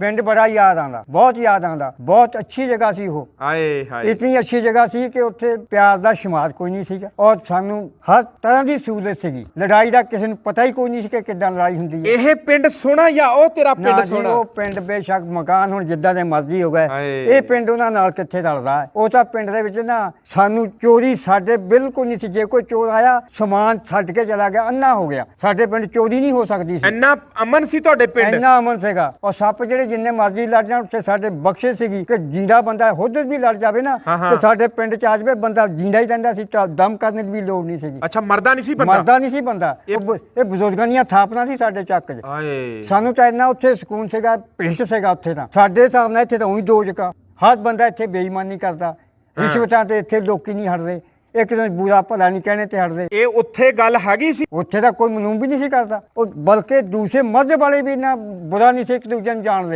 ਪਿੰਡ ਬੜਾ ਯਾਦ ਆਉਂਦਾ ਬਹੁਤ ਯਾਦ ਆਉਂਦਾ ਬਹੁਤ ਅੱਛੀ ਜਗ੍ਹਾ ਸੀ ਉਹ। ਆਏ ਹਾਏ। ਇਤਨੀ ਅੱਛੀ ਜਗ੍ਹਾ ਸੀ ਕਿ ਉੱਥੇ ਪਿਆਰ ਦਾ ਸ਼ਮਾਰ ਕੋਈ ਨਹੀਂ ਸੀਗਾ। ਔਰ ਸਾਨੂੰ ਹਰ ਤਰ੍ਹਾਂ ਦੀ ਸਹੂਲਤ ਸੀਗੀ। ਲੜਾਈ ਦਾ ਕਿਸੇ ਨੂੰ ਪਤਾ ਹੀ ਕੋਈ ਨਹੀਂ ਸੀ ਕਿ ਕਿੱਦਾਂ ਲੜਾਈ ਹੁੰਦੀ ਹੈ। ਇਹ ਪਿੰਡ ਸੋਹਣਾ ਜਾਂ ਉਹ ਤੇਰਾ ਨਾ ਪਿੰਡ ਜੀ, ਸੋਹਣਾ? ਉਹ ਪਿੰਡ ਬੇਸ਼ੱਕ ਮਕਾਨ ਹੁਣ ਜਿੱਦਾਂ ਦੇ ਮਰਜ਼ੀ ਹੋ ਗਏ। ਹਾਏ। ਇਹ ਪਿੰਡ ਉਹਨਾਂ ਨਾਲ ਕਿੱਥੇ ਰਲਦਾ ਹੈ? ਉਹ ਤਾਂ ਪਿੰਡ ਦੇ ਵਿੱਚ ਨਾ ਸਾਨੂੰ ਚੋਰੀ ਸਾਡੇ ਬਿਲਕੁਲ ਨਹੀਂ ਸੀ। ਜੇ ਕੋਈ ਚੋਰ ਆਇਆ ਸਮਾਨ ਛੱਡ ਕੇ ਚਲਾ ਗਿਆ ਅੰਨਾ ਹੋ ਗਿਆ। ਸਾਡੇ ਪਿੰਡ ਚੋਰੀ ਨਹੀਂ ਹੋ ਸਕਦੀ ਸੀ। ਇੰਨਾ ਅਮਨ ਸੀ ਤੁਹਾਡੇ ਪਿੰਡ? ਇੰਨਾ ਅਮਨ ਸੀਗਾ। ਔਰ ਸੱਪ ਜਿਹੜੇ ਜਿੰਨੇ ਮਰਜ਼ੀ ਲੜ ਜਾਣ ਉੱਥੇ ਸਾਡੇ ਬਖਸ਼ੇ ਸੀਗੀ ਕਿ ਜਿੰਦਾ ਬੰਦਾ ਹੁੱਦ ਵੀ ਲੜ ਜਾਵੇ ਨਾ। ਤੇ ਸਾਡੇ ਪਿੰਡ ਚ ਆ ਜਾਵੇ ਬੰਦਾ ਜਿੰਦਾ ਹੀ ਰਹਿੰਦਾ ਸੀ ਦਮ ਕਰਨ ਦੀ ਵੀ ਲੋੜ ਨਹੀਂ ਸੀਗੀ। ਅੱਛਾ ਮਰਦਾ ਨਹੀਂ ਸੀ ਬੰਦਾ? ਮਰਦਾ ਨਹੀਂ ਸੀ ਬੰਦਾ। ਇਹ ਬਜ਼ੁਰਗਾਂ ਦੀਆਂ ਥਾਪਣਾ ਸੀ ਸਾਡੇ ਚੱਕ 'ਚ। ਸਾਨੂੰ ਤਾਂ ਇੰਨਾ ਉੱਥੇ ਸਕੂਨ ਸੀਗਾ ਭੇਸ਼ ਸੀਗਾ ਉੱਥੇ ਤਾਂ। ਸਾਡੇ ਹਿਸਾਬ ਨਾਲ ਇੱਥੇ ਤਾਂ ਉਹੀ ਦੋ ਜਗ੍ਹਾ। ਹਰ ਬੰਦਾ ਇੱਥੇ ਬੇਈਮਾਨੀ ਕਰਦਾ। ਰਿਸ਼ਵਤਾਂ ਤੇ ਇੱਥੇ ਲੋਕੀ ਨਹੀਂ ਹਟਦੇ। ਇੱਕ ਦਿਨ ਬੁਰਾ ਭਲਾ ਨਹੀਂ ਕਹਿਣੇ ਤੇ ਹਟਦੇ। ਇਹ ਉੱਥੇ ਗੱਲ ਹੈਗੀ ਸੀ? ਉੱਥੇ ਤਾਂ ਕੋਈ ਮਨੂਮ ਵੀ ਨਹੀਂ ਸੀ ਕਰਦਾ। ਉਹ ਬਲਕਿ ਦੂਸਰੇ ਮਜ਼ਹਬ ਵਾਲੇ ਵੀ ਨਾ ਬੁਰਾ ਨਹੀਂ ਸੀ ਇੱਕ ਦੂਜੇ ਨੂੰ ਜਾਣਦੇ।